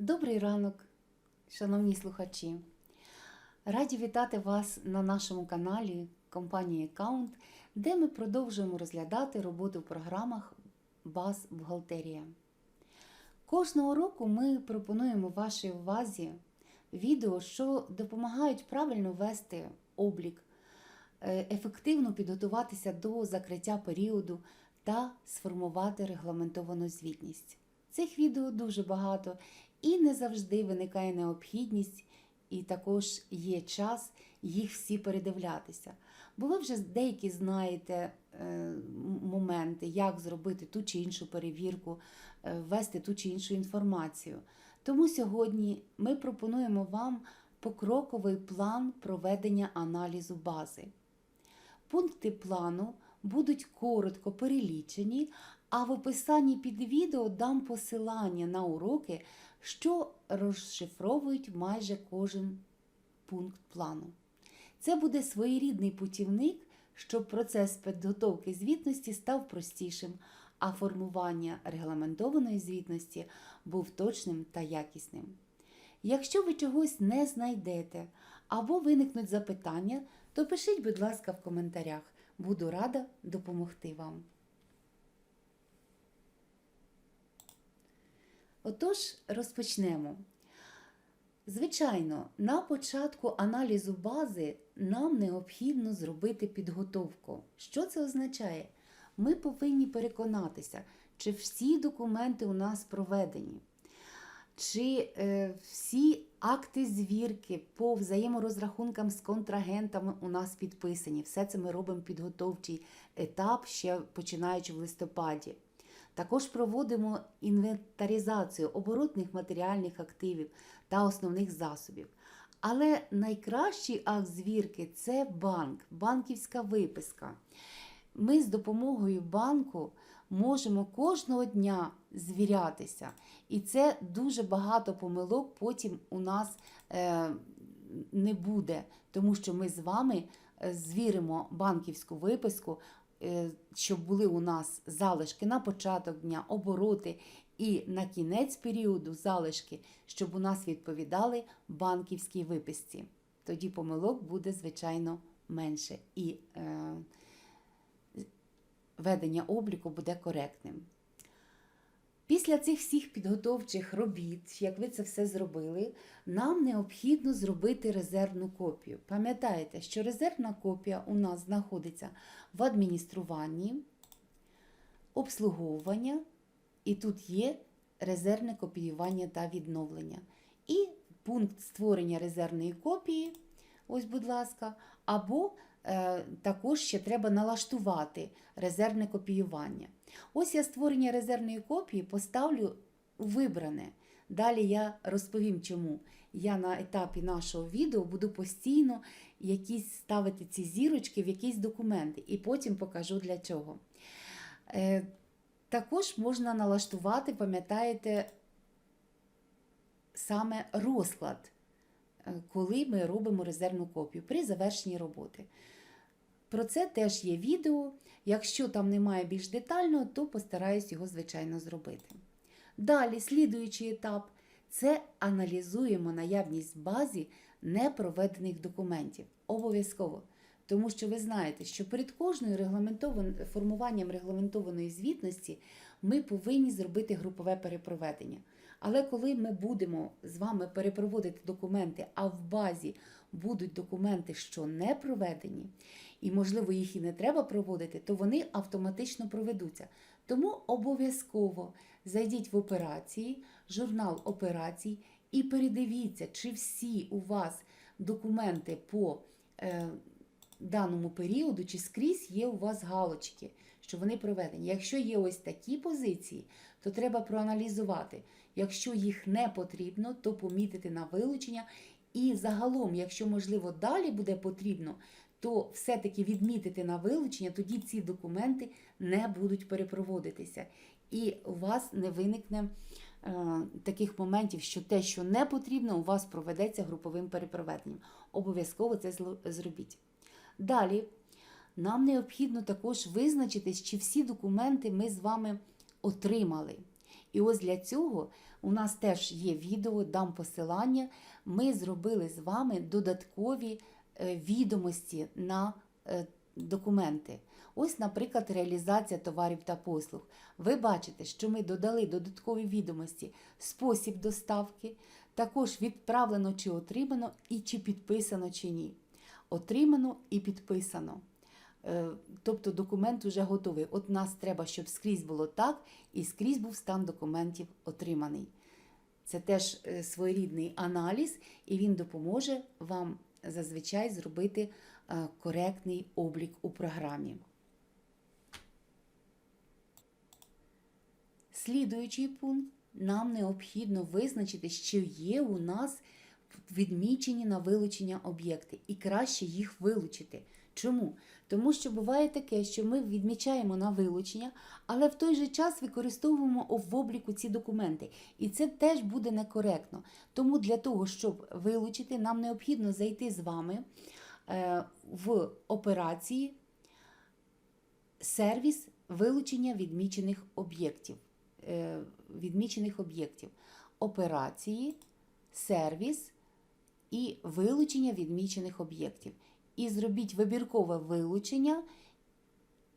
Добрий ранок, шановні слухачі. Раді вітати вас на нашому каналі компанії Account, де ми продовжуємо розглядати роботу в програмах Баз Бухгалтерія. Кожного року ми пропонуємо вашій увазі відео, що допомагають правильно вести облік, е, ефективно підготуватися до закриття періоду та сформувати регламентовану звітність. Цих відео дуже багато і не завжди виникає необхідність, і також є час їх всі передивлятися. Бо ви вже деякі знаєте е, моменти, як зробити ту чи іншу перевірку, е, ввести ту чи іншу інформацію. Тому сьогодні ми пропонуємо вам покроковий план проведення аналізу бази. Пункти плану будуть коротко перелічені, а в описанні під відео дам посилання на уроки, що розшифровують майже кожен пункт плану. Це буде своєрідний путівник, щоб процес підготовки звітності став простішим, а формування регламентованої звітності був точним та якісним. Якщо ви чогось не знайдете або виникнуть запитання, то пишіть, будь ласка, в коментарях. Буду рада допомогти вам. Отож, розпочнемо. Звичайно, на початку аналізу бази нам необхідно зробити підготовку. Що це означає? Ми повинні переконатися, чи всі документи у нас проведені, чи е, всі акти звірки по взаєморозрахункам з контрагентами у нас підписані. Все це ми робимо підготовчий етап, ще починаючи в листопаді. Також проводимо інвентаризацію оборотних матеріальних активів та основних засобів. Але найкращий акт звірки це банк, банківська виписка. Ми з допомогою банку можемо кожного дня звірятися. І це дуже багато помилок потім у нас е, не буде, тому що ми з вами е, звіримо банківську виписку, щоб були у нас залишки на початок дня, обороти і на кінець періоду залишки, щоб у нас відповідали банківській виписці. Тоді помилок буде, звичайно, менше. І е, ведення обліку буде коректним. Після цих всіх підготовчих робіт, як ви це все зробили, нам необхідно зробити резервну копію. Пам'ятаєте, що резервна копія у нас знаходиться в адмініструванні, обслуговування, і тут є резервне копіювання та відновлення. І пункт створення резервної копії, ось, будь ласка, або також ще треба налаштувати резервне копіювання. Ось я створення резервної копії поставлю вибране. Далі я розповім, чому. Я на етапі нашого відео буду постійно якісь ставити ці зірочки в якісь документи, і потім покажу для чого. Е, також можна налаштувати, пам'ятаєте, саме розклад, е, коли ми робимо резервну копію при завершенні роботи. Про це теж є відео. Якщо там немає більш детального, то постараюсь його, звичайно, зробити. Далі, слідуючий етап це аналізуємо наявність базі непроведених документів. Обов'язково. Тому що ви знаєте, що перед кожною формуванням регламентованої звітності ми повинні зробити групове перепроведення. Але коли ми будемо з вами перепроводити документи, а в базі будуть документи, що не проведені, і, можливо, їх і не треба проводити, то вони автоматично проведуться. Тому обов'язково зайдіть в операції, журнал операцій і передивіться, чи всі у вас документи по е, даному періоду, чи скрізь є у вас галочки, що вони проведені. Якщо є ось такі позиції, то треба проаналізувати. Якщо їх не потрібно, то помітити на вилучення. І загалом, якщо можливо далі буде потрібно, то все-таки відмітити на вилучення, тоді ці документи не будуть перепроводитися. І у вас не виникне е, таких моментів, що те, що не потрібно, у вас проведеться груповим перепроведенням. Обов'язково це зробіть. Далі нам необхідно також визначитись, чи всі документи ми з вами отримали. І ось для цього у нас теж є відео, дам посилання. Ми зробили з вами додаткові е, відомості на е, документи. Ось, наприклад, реалізація товарів та послуг. Ви бачите, що ми додали додаткові відомості, спосіб доставки, також відправлено чи отримано, і чи підписано чи ні. Отримано і підписано. Е, Тобто документ вже готовий. От нас треба, щоб скрізь було так, і скрізь був стан документів отриманий. Це теж е, своєрідний аналіз, і він допоможе вам зазвичай зробити е, коректний облік у програмі. Слідуючий пункт нам необхідно визначити, що є у нас відмічені на вилучення об'єкти, і краще їх вилучити. Чому? Тому що буває таке, що ми відмічаємо на вилучення, але в той же час використовуємо в обліку ці документи. І це теж буде некоректно. Тому для того, щоб вилучити, нам необхідно зайти з вами е, в операції сервіс вилучення відмічених об'єктів. Е, відмічених об'єктів. Операції, сервіс і вилучення відмічених об'єктів. І зробіть вибіркове вилучення,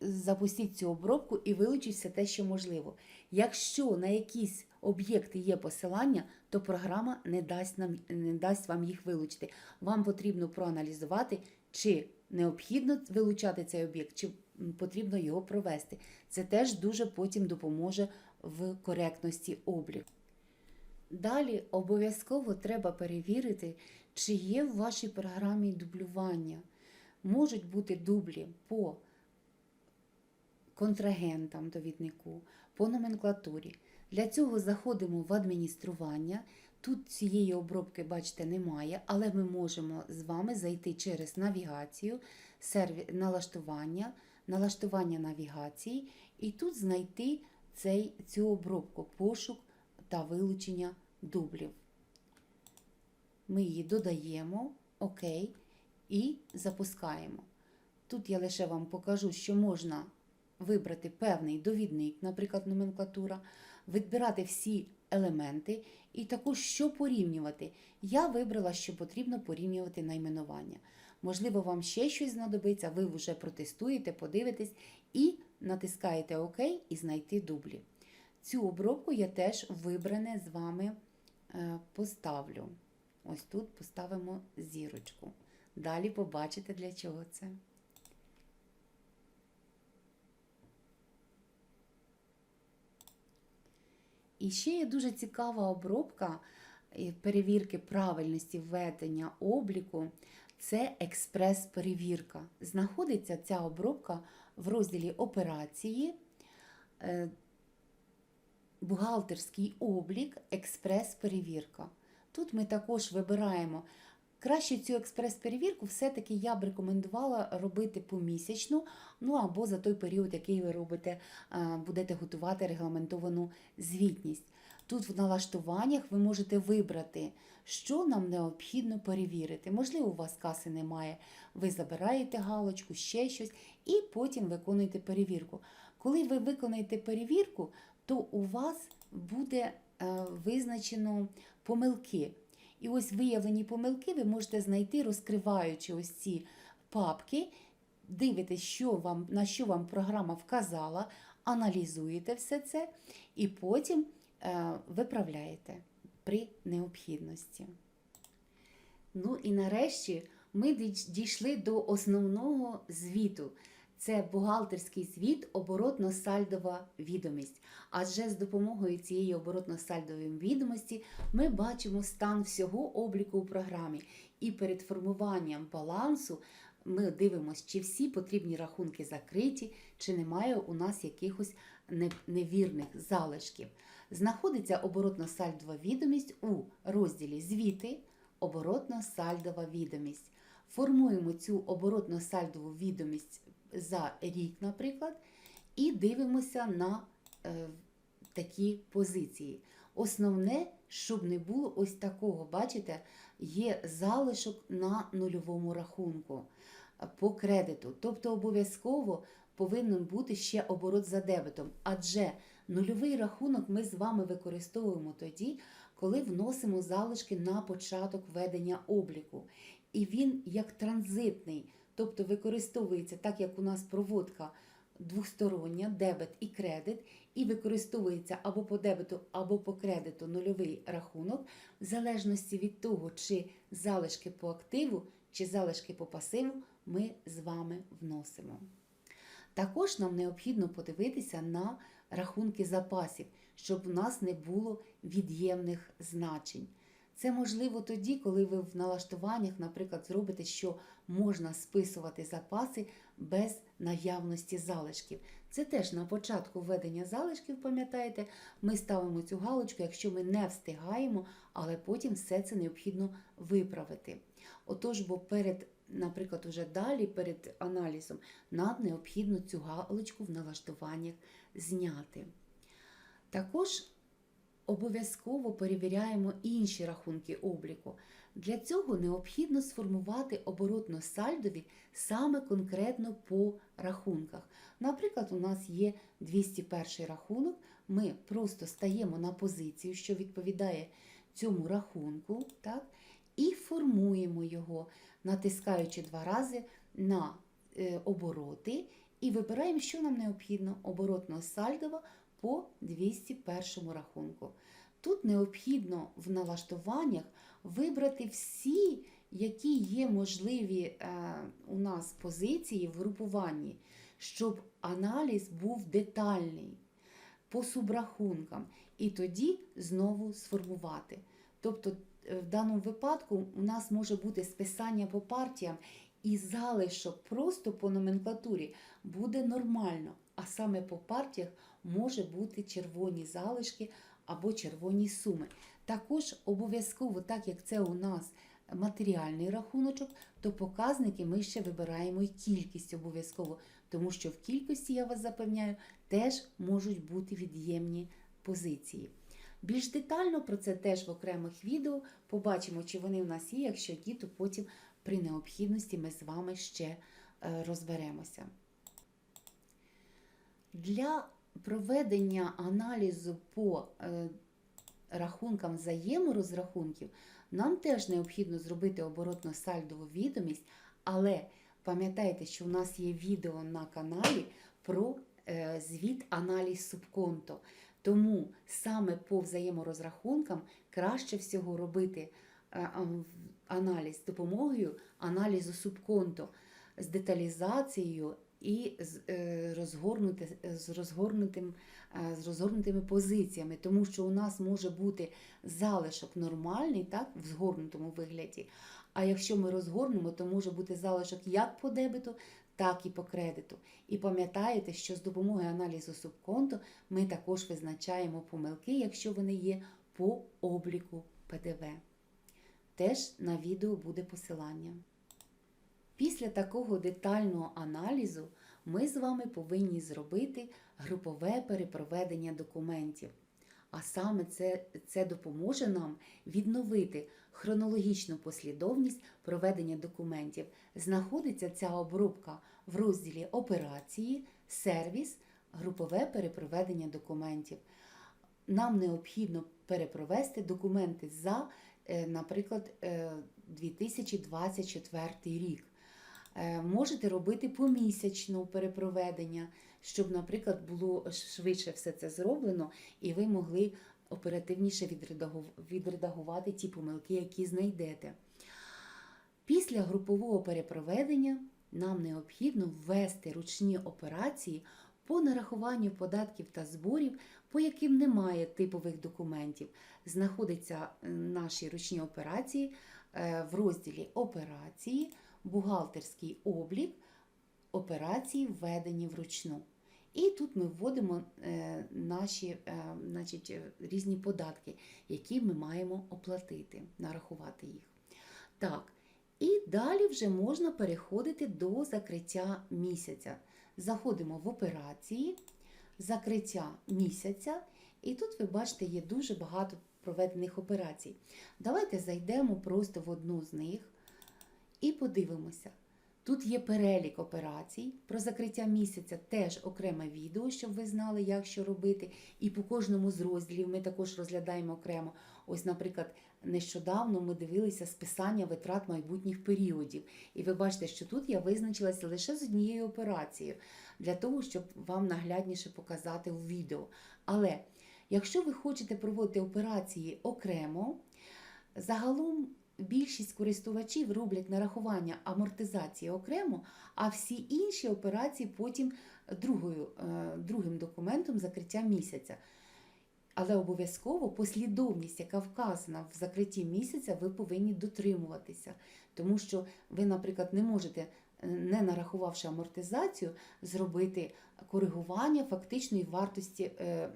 запустіть цю обробку і вилучіть все те, що можливо. Якщо на якісь об'єкти є посилання, то програма не дасть, нам, не дасть вам їх вилучити. Вам потрібно проаналізувати, чи необхідно вилучати цей об'єкт, чи потрібно його провести. Це теж дуже потім допоможе в коректності обліку. Далі обов'язково треба перевірити, чи є в вашій програмі дублювання. Можуть бути дублі по контрагентам довіднику, по номенклатурі. Для цього заходимо в адміністрування. Тут цієї обробки, бачите, немає, але ми можемо з вами зайти через навігацію, серві... налаштування, налаштування навігації і тут знайти цей, цю обробку, пошук та вилучення дублів. Ми її додаємо, ОК, і запускаємо. Тут я лише вам покажу, що можна вибрати певний довідник, наприклад, номенклатура, відбирати всі елементи і також що порівнювати. Я вибрала, що потрібно порівнювати найменування. Можливо, вам ще щось знадобиться, ви вже протестуєте, подивитесь і натискаєте ОК і знайти дублі. Цю обробку я теж вибране з вами е, поставлю. Ось тут поставимо зірочку. Далі побачите, для чого це. І ще є дуже цікава обробка перевірки правильності введення обліку. Це експрес-перевірка. Знаходиться ця обробка в розділі операції, е, бухгалтерський облік, експрес-перевірка. Тут ми також вибираємо. Краще цю експрес-перевірку все-таки я б рекомендувала робити помісячну, ну або за той період, який ви робите, будете готувати регламентовану звітність. Тут в налаштуваннях ви можете вибрати, що нам необхідно перевірити. Можливо, у вас каси немає, ви забираєте галочку, ще щось, і потім виконуєте перевірку. Коли ви виконаєте перевірку, то у вас буде е, визначено помилки. І ось виявлені помилки ви можете знайти, розкриваючи ось ці папки, дивитесь, що вам, на що вам програма вказала, аналізуєте все це і потім е, виправляєте при необхідності. Ну і нарешті ми дійшли до основного звіту. Це бухгалтерський звіт, оборотно-сальдова відомість. Адже з допомогою цієї оборотно-сальдової відомості ми бачимо стан всього обліку у програмі. І перед формуванням балансу ми дивимося, чи всі потрібні рахунки закриті, чи немає у нас якихось невірних залишків. Знаходиться оборотно-сальдова відомість у розділі Звіти, оборотно-сальдова відомість. Формуємо цю оборотно-сальдову відомість за рік, наприклад, і дивимося на е, такі позиції. Основне, щоб не було ось такого, бачите, є залишок на нульовому рахунку по кредиту. Тобто обов'язково повинен бути ще оборот за дебетом, адже Нульовий рахунок ми з вами використовуємо тоді, коли вносимо залишки на початок ведення обліку. І він як транзитний, тобто використовується так, як у нас проводка двостороння, дебет і кредит, і використовується або по дебету, або по кредиту нульовий рахунок, в залежності від того, чи залишки по активу, чи залишки по пасиву ми з вами вносимо. Також нам необхідно подивитися на рахунки запасів, щоб у нас не було від'ємних значень. Це можливо тоді, коли ви в налаштуваннях, наприклад, зробите, що можна списувати запаси без наявності залишків. Це теж на початку введення залишків, пам'ятаєте, ми ставимо цю галочку, якщо ми не встигаємо, але потім все це необхідно виправити. Отож, бо перед, наприклад, уже далі, перед аналізом, нам необхідно цю галочку в налаштуваннях зняти. Також обов'язково перевіряємо інші рахунки обліку. Для цього необхідно сформувати оборотно-сальдові саме конкретно по рахунках. Наприклад, у нас є 201 рахунок, ми просто стаємо на позицію, що відповідає цьому рахунку, так? і формуємо його, натискаючи два рази на е, обороти, і вибираємо, що нам необхідно оборотно-сальдово по 201 рахунку. Тут необхідно в налаштуваннях вибрати всі, які є можливі е, у нас позиції в групуванні, щоб аналіз був детальний по субрахункам, і тоді знову сформувати. Тобто, е, в даному випадку у нас може бути списання по партіям, і залишок просто по номенклатурі буде нормально, а саме по партіях може бути червоні залишки або червоні суми. Також обов'язково, так як це у нас матеріальний рахуночок, то показники ми ще вибираємо і кількість обов'язково, тому що в кількості, я вас запевняю, теж можуть бути від'ємні позиції. Більш детально про це теж в окремих відео побачимо, чи вони в нас є. Якщо ні, то потім при необхідності ми з вами ще е, розберемося. Для проведення аналізу по е, рахункам взаєморозрахунків нам теж необхідно зробити оборотно-сальдову відомість, але пам'ятайте, що у нас є відео на каналі про е, звіт аналіз субконто. Тому саме по взаєморозрахункам краще всього робити е, аналіз з допомогою аналізу субконто з деталізацією і з, е, розгорнути, з, розгорнутим, е, з розгорнутими позиціями, тому що у нас може бути залишок нормальний, так, в згорнутому вигляді. А якщо ми розгорнемо, то може бути залишок як по дебету, так і по кредиту. І пам'ятаєте, що з допомогою аналізу субконто ми також визначаємо помилки, якщо вони є по обліку ПДВ. Теж на відео буде посилання. Після такого детального аналізу ми з вами повинні зробити групове перепроведення документів. А саме це, це допоможе нам відновити хронологічну послідовність проведення документів. Знаходиться ця обробка в розділі Операції, сервіс, групове перепроведення документів. Нам необхідно перепровести документи за, е, наприклад, 2024 рік. Е, можете робити помісячно перепроведення, щоб, наприклад, було швидше все це зроблено, і ви могли оперативніше відредагувати ті помилки, які знайдете. Після групового перепроведення нам необхідно ввести ручні операції по нарахуванню податків та зборів, по яким немає типових документів. Знаходяться наші ручні операції е, в розділі Операції бухгалтерський облік операції введені вручну. І тут ми вводимо е, наші е, значить, різні податки, які ми маємо оплатити, нарахувати їх. Так, і далі вже можна переходити до закриття місяця. Заходимо в операції, закриття місяця, і тут ви бачите, є дуже багато проведених операцій. Давайте зайдемо просто в одну з них і подивимося. Тут є перелік операцій про закриття місяця, теж окреме відео, щоб ви знали, як що робити. І по кожному з розділів ми також розглядаємо окремо. Ось, наприклад, нещодавно ми дивилися списання витрат майбутніх періодів. І ви бачите, що тут я визначилася лише з однією операцією для того, щоб вам наглядніше показати у відео. Але якщо ви хочете проводити операції окремо, загалом більшість користувачів роблять нарахування амортизації окремо, а всі інші операції потім другою, е, другим документом закриття місяця. Але обов'язково послідовність, яка вказана в закритті місяця, ви повинні дотримуватися. Тому що ви, наприклад, не можете, е, не нарахувавши амортизацію, зробити коригування фактичної вартості, е,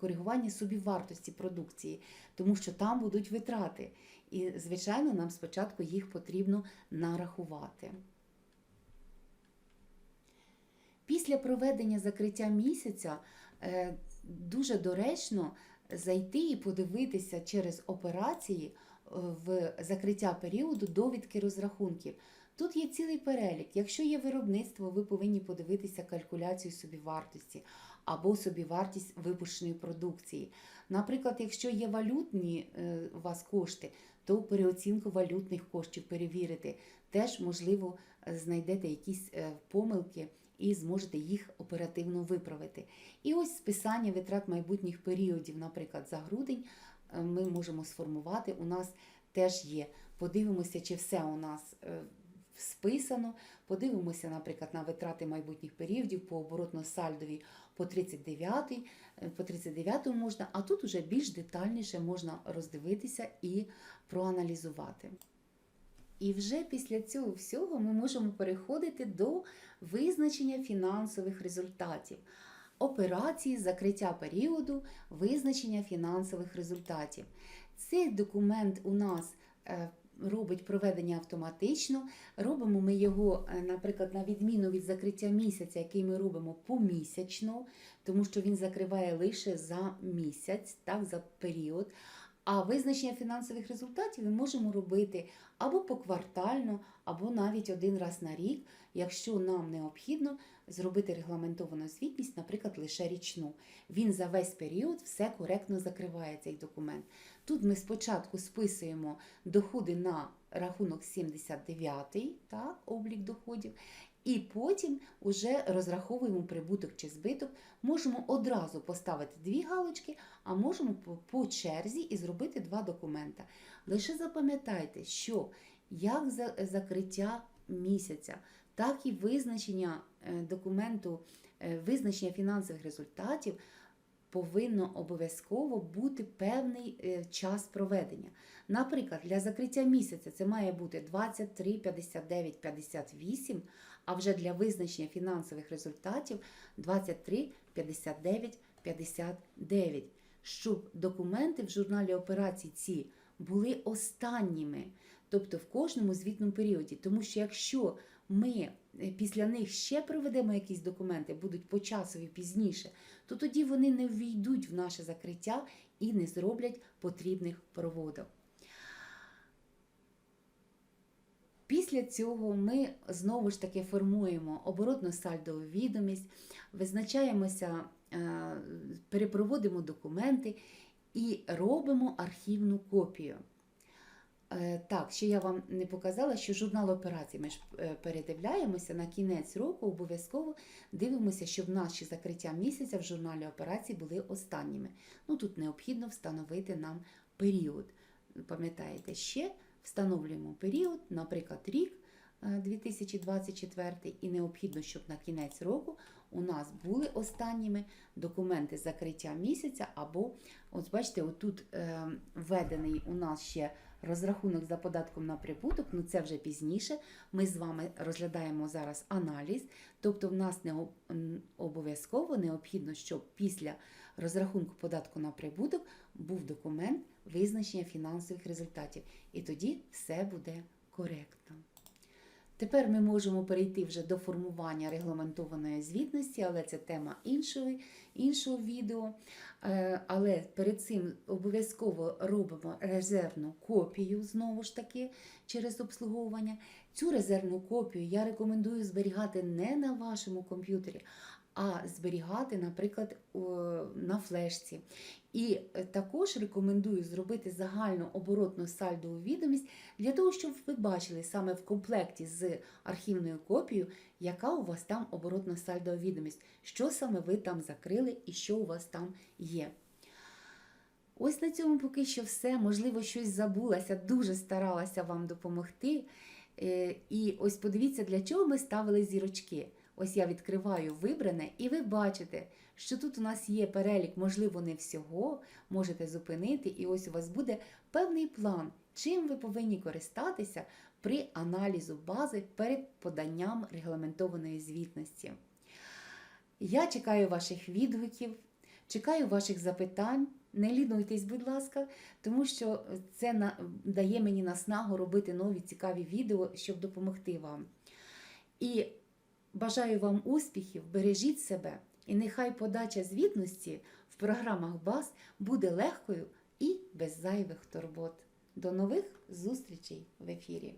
коригування собівартості продукції, тому що там будуть витрати. І, звичайно, нам спочатку їх потрібно нарахувати. Після проведення закриття місяця е, дуже доречно зайти і подивитися через операції е, в закриття періоду довідки розрахунків. Тут є цілий перелік. Якщо є виробництво, ви повинні подивитися калькуляцію собівартості або собівартість випущеної продукції. Наприклад, якщо є валютні е, у вас кошти, то переоцінку валютних коштів перевірити. Теж, можливо, знайдете якісь е, помилки і зможете їх оперативно виправити. І ось списання витрат майбутніх періодів, наприклад, за грудень е, ми можемо сформувати. У нас теж є. Подивимося, чи все у нас е, списано. Подивимося, наприклад, на витрати майбутніх періодів по оборотно-сальдовій по 39, е, по 39 можна, а тут уже більш детальніше можна роздивитися і проаналізувати. І вже після цього всього ми можемо переходити до визначення фінансових результатів. Операції закриття періоду, визначення фінансових результатів. Цей документ у нас е, робить проведення автоматично. Робимо ми його, е, наприклад, на відміну від закриття місяця, який ми робимо помісячно, тому що він закриває лише за місяць, так, за період. А визначення фінансових результатів ми можемо робити або поквартально, або навіть один раз на рік, якщо нам необхідно зробити регламентовану звітність, наприклад, лише річну. Він за весь період все коректно закриває цей документ. Тут ми спочатку списуємо доходи на рахунок 79, так, облік доходів, і потім вже розраховуємо прибуток чи збиток. Можемо одразу поставити дві галочки, а можемо по- черзі і зробити два документа. Лише запам'ятайте, що як за- закриття місяця, так і визначення е, документу, е, визначення фінансових результатів повинно обов'язково бути певний е, час проведення. Наприклад, для закриття місяця це має бути 23, 59, 58, а вже для визначення фінансових результатів 23, 59, 59, щоб документи в журналі операцій ці були останніми, тобто в кожному звітному періоді. Тому що якщо ми після них ще проведемо якісь документи, будуть почасові пізніше, то тоді вони не ввійдуть в наше закриття і не зроблять потрібних проводок. Після цього ми знову ж таки формуємо оборотну сальдову відомість, визначаємося, е, перепроводимо документи і робимо архівну копію. Е, Так, ще я вам не показала, що журнал операцій ми ж е, передивляємося на кінець року, обов'язково дивимося, щоб наші закриття місяця в журналі операцій були останніми. Ну тут необхідно встановити нам період. Пам'ятаєте, ще встановлюємо період, наприклад, рік е, 2024, і необхідно, щоб на кінець року у нас були останніми документи закриття місяця, або, от бачите, отут е, введений у нас ще розрахунок за податком на прибуток, ну це вже пізніше. Ми з вами розглядаємо зараз аналіз, тобто в нас не обов'язково необхідно, щоб після розрахунку податку на прибуток був документ визначення фінансових результатів. І тоді все буде коректно. Тепер ми можемо перейти вже до формування регламентованої звітності, але це тема іншого іншого відео. Е, Але перед цим обов'язково робимо резервну копію знову ж таки через обслуговування. Цю резервну копію я рекомендую зберігати не на вашому комп'ютері, а зберігати, наприклад, на флешці. І е, також рекомендую зробити загальну оборотну сальдову відомість для того, щоб ви бачили саме в комплекті з архівною копією, яка у вас там оборотна сальдова відомість, що саме ви там закрили і що у вас там є. Ось на цьому поки що все. Можливо, щось забулася, дуже старалася вам допомогти. Е, І ось подивіться, для чого ми ставили зірочки. Ось я відкриваю вибране, і ви бачите, що тут у нас є перелік, можливо, не всього, можете зупинити, і ось у вас буде певний план, чим ви повинні користатися при аналізу бази перед поданням регламентованої звітності. Я чекаю ваших відгуків, чекаю ваших запитань. Не лінуйтесь, будь ласка, тому що це дає мені наснагу робити нові цікаві відео, щоб допомогти вам. І бажаю вам успіхів, бережіть себе, і нехай подача звітності в програмах БАС буде легкою і без зайвих турбот. До нових зустрічей в ефірі!